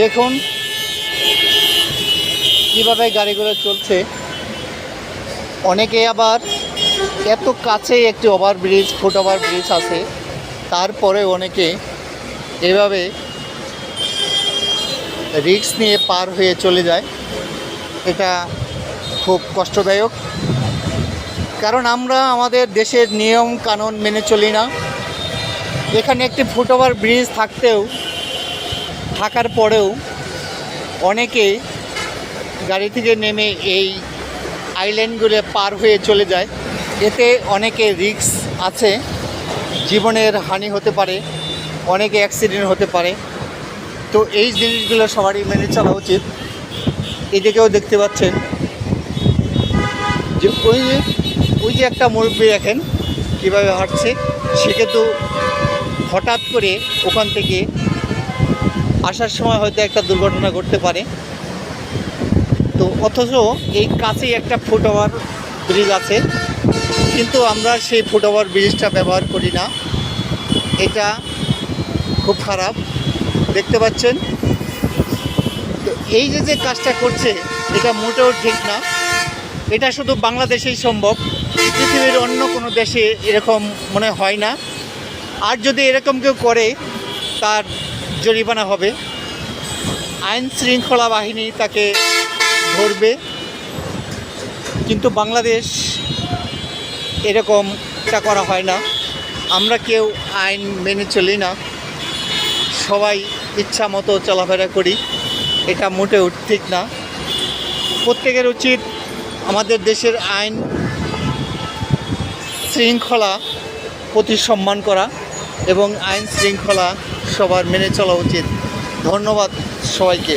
দেখুন কীভাবে গাড়িগুলো চলছে। অনেকে আবার এত কাছে একটি ওভারব্রিজ ফুট ওভার ব্রিজ আছে। তারপরে অনেকে এভাবে রিক্স নিয়ে পার হয়ে চলে যায়। এটা খুব কষ্টদায়ক। কারণ আমরা আমাদের দেশের নিয়ম কানুন মেনে চলি না। এখানে একটি ফুট ওভার ব্রিজ থাকতেও থাকার পরেও অনেকে গাড়ি থেকে নেমে এই আইল্যান্ডগুলো পার হয়ে চলে যায়। এতে অনেকে রিক্স আছে, জীবনের হানি হতে পারে, অনেকে অ্যাক্সিডেন্ট হতে পারে। তো এই জিনিসগুলো সবারই মেনে চলা উচিত। এদিকেও দেখতে পাচ্ছেন যে ওই যে ওই যে একটা মুরব্বী দেখেন কীভাবে হাঁটছে, সে কিন্তু হঠাৎ করে ওখান থেকে আসার সময় হয়তো একটা দুর্ঘটনা ঘটতে পারে। তো অথচ এই কাছেই একটা ফুট ওভার ব্রিজ আছে। কিন্তু আমরা সেই ফুট ওভার ব্রিজটা ব্যবহার করি না। এটা খুব খারাপ। দেখতে পাচ্ছেন? তো এই যে যে কাজটা করছে, এটা মোটেও ঠিক না। এটা শুধু বাংলাদেশেই সম্ভব। পৃথিবীর অন্য কোনো দেশে এরকম মনে হয় না। আর যদি এরকম কেউ করে, তার জরিমানা হবে। আইন শৃঙ্খলা বাহিনী তাকে ধরবে। কিন্তু বাংলাদেশ এরকমটা করা হয় না। আমরা কেউ আইন মেনে চলি না। সবাই ইচ্ছা মতো চলাফেরা করি। এটা মোটেও ঠিক না। প্রত্যেকের উচিত আমাদের দেশের আইন শৃঙ্খলা প্রতি সম্মান করা। এবং আইন শৃঙ্খলা সবার মেনে চলা উচিত। ধন্যবাদ সবাইকে।